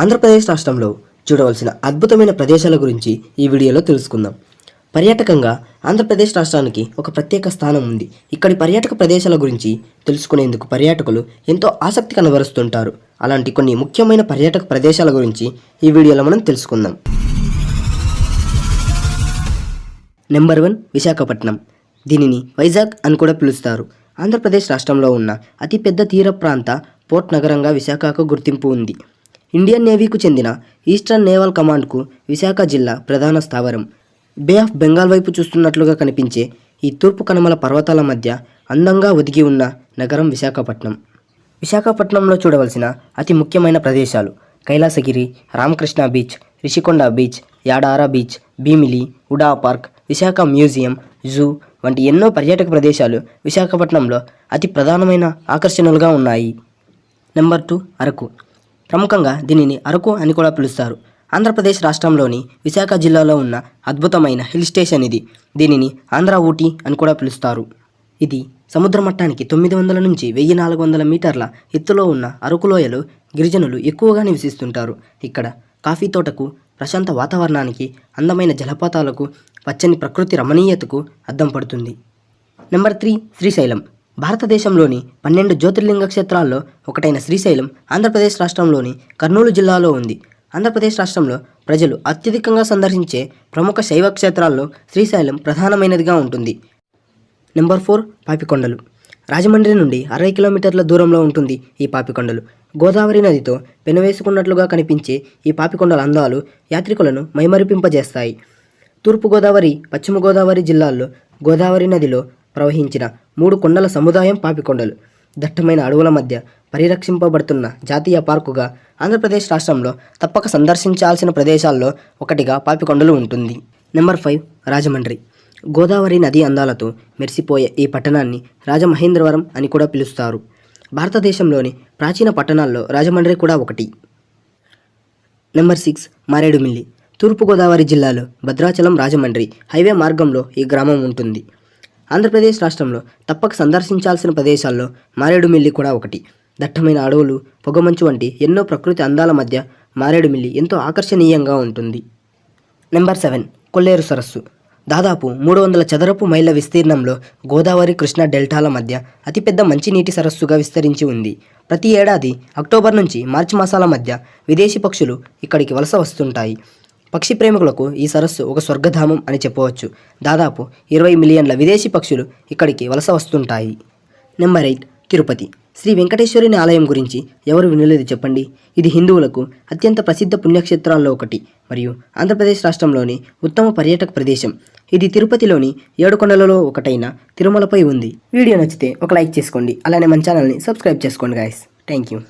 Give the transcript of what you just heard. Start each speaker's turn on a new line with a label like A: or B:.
A: ఆంధ్రప్రదేశ్ రాష్ట్రంలో చూడవలసిన అద్భుతమైన ప్రదేశాల గురించి ఈ వీడియోలో తెలుసుకుందాం. పర్యాటకంగా ఆంధ్రప్రదేశ్ రాష్ట్రానికి ఒక ప్రత్యేక స్థానం ఉంది. ఇక్కడి పర్యాటక ప్రదేశాల గురించి తెలుసుకునేందుకు పర్యాటకులు ఎంతో ఆసక్తి కనబరుస్తుంటారు. అలాంటి కొన్ని ముఖ్యమైన పర్యాటక ప్రదేశాల గురించి ఈ వీడియోలో మనం తెలుసుకుందాం. Number one Visakhapatnam. దీనిని వైజాగ్ అని కూడా పిలుస్తారు. ఆంధ్రప్రదేశ్ రాష్ట్రంలో ఉన్న అతిపెద్ద తీర ప్రాంత పోర్ట్ నగరంగా విశాఖకు గుర్తింపు ఉంది. ఇండియన్ నేవీకు చెందిన ఈస్టర్న్ నేవల్ కమాండ్కు విశాఖ జిల్లా ప్రధాన స్థావరం. బే ఆఫ్ బెంగాల్ వైపు చూస్తున్నట్లుగా కనిపించే ఈ తూర్పు కనుమల పర్వతాల మధ్య అందంగా ఒదిగి ఉన్న నగరం విశాఖపట్నం. విశాఖపట్నంలో చూడవలసిన అతి ముఖ్యమైన ప్రదేశాలు Kailasagiri Ramakrishna beach Rishikonda beach యాడారా beach Bheemili UDA park Visakha museum zoo వంటి ఎన్నో పర్యాటక ప్రదేశాలు విశాఖపట్నంలో అతి ప్రధానమైన ఆకర్షణలుగా ఉన్నాయి. Number two Araku. ప్రముఖంగా దీనిని అరకు అని కూడా పిలుస్తారు. ఆంధ్రప్రదేశ్ రాష్ట్రంలోని విశాఖ జిల్లాలో ఉన్న అద్భుతమైన హిల్ స్టేషన్ ఇది. దీనిని ఆంధ్ర ఊటీ అని కూడా పిలుస్తారు. ఇది సముద్ర మట్టానికి తొమ్మిది వందల నుంచి వెయ్యి నాలుగు వందల మీటర్ల ఎత్తులో ఉన్న అరకు లోయలో గిరిజనులు ఎక్కువగా నివసిస్తుంటారు. ఇక్కడ కాఫీ తోటకు ప్రశాంత వాతావరణానికి అందమైన జలపాతాలకు పచ్చని ప్రకృతి రమణీయతకు అద్దం పడుతుంది. Number three Srisailam. భారతదేశంలోని పన్నెండు జ్యోతిర్లింగ క్షేత్రాల్లో ఒకటైన శ్రీశైలం ఆంధ్రప్రదేశ్ రాష్ట్రంలోని కర్నూలు జిల్లాలో ఉంది. ఆంధ్రప్రదేశ్ రాష్ట్రంలో ప్రజలు అత్యధికంగా సందర్శించే ప్రముఖ శైవ క్షేత్రాల్లో శ్రీశైలం ప్రధానమైనదిగా ఉంటుంది. Number four Papikondalu. రాజమండ్రి నుండి అరవై కిలోమీటర్ల దూరంలో ఉంటుంది ఈ పాపికొండలు. గోదావరి నదితో పెనవేసుకున్నట్లుగా కనిపించే ఈ పాపికొండల అందాలు యాత్రికులను మైమరిపింపజేస్తాయి. తూర్పు గోదావరి పశ్చిమ గోదావరి జిల్లాల్లో గోదావరి నదిలో ప్రవహించిన మూడు కొండల సముదాయం పాపికొండలు. దట్టమైన అడవుల మధ్య పరిరక్షింపబడుతున్న జాతీయ పార్కుగా ఆంధ్రప్రదేశ్ రాష్ట్రంలో తప్పక సందర్శించాల్సిన ప్రదేశాల్లో ఒకటిగా పాపికొండలు ఉంటుంది. Number five Rajahmundry. గోదావరి నది అందాలతో మెరిసిపోయే ఈ పట్టణాన్ని రాజమహేంద్రవరం అని కూడా పిలుస్తారు. భారతదేశంలోని ప్రాచీన పట్టణాల్లో రాజమండ్రి కూడా ఒకటి. Number six Maredumilli. తూర్పుగోదావరి జిల్లాలో భద్రాచలం రాజమండ్రి హైవే మార్గంలో ఈ గ్రామం ఉంటుంది. ఆంధ్రప్రదేశ్ రాష్ట్రంలో తప్పక సందర్శించాల్సిన ప్రదేశాల్లో మారేడుమిల్లి కూడా ఒకటి. దట్టమైన అడవులు పొగమంచు వంటి ఎన్నో ప్రకృతి అందాల మధ్య మారేడుమిల్లి ఎంతో ఆకర్షణీయంగా ఉంటుంది. నెంబర్ సెవెన్ కొల్లేరు సరస్సు. దాదాపు మూడు వందల చదరపు మైళ్ళ విస్తీర్ణంలో గోదావరి కృష్ణా డెల్టాల మధ్య అతిపెద్ద మంచినీటి సరస్సుగా విస్తరించి ఉంది. ప్రతి ఏడాది అక్టోబర్ నుంచి మార్చి మాసాల మధ్య విదేశీ పక్షులు ఇక్కడికి వలస వస్తుంటాయి. పక్షి ప్రేమికులకు ఈ సరస్సు ఒక స్వర్గధామం అని చెప్పవచ్చు. దాదాపు ఇరవై మిలియన్ల విదేశీ పక్షులు ఇక్కడికి వలస వస్తుంటాయి. Number eight Tirupati. శ్రీ వెంకటేశ్వరుని ఆలయం గురించి ఎవరు వినలేదు చెప్పండి. ఇది హిందువులకు అత్యంత ప్రసిద్ధ పుణ్యక్షేత్రాల్లో ఒకటి మరియు ఆంధ్రప్రదేశ్ రాష్ట్రంలోని ఉత్తమ పర్యాటక ప్రదేశం. ఇది తిరుపతిలోని ఏడు కొండలలో ఒకటైన తిరుమలపై ఉంది. వీడియో నచ్చితే ఒక లైక్ చేసుకోండి. అలానే మన ఛానల్ని సబ్స్క్రైబ్ చేసుకోండి గాయస్ థ్యాంక్ యూ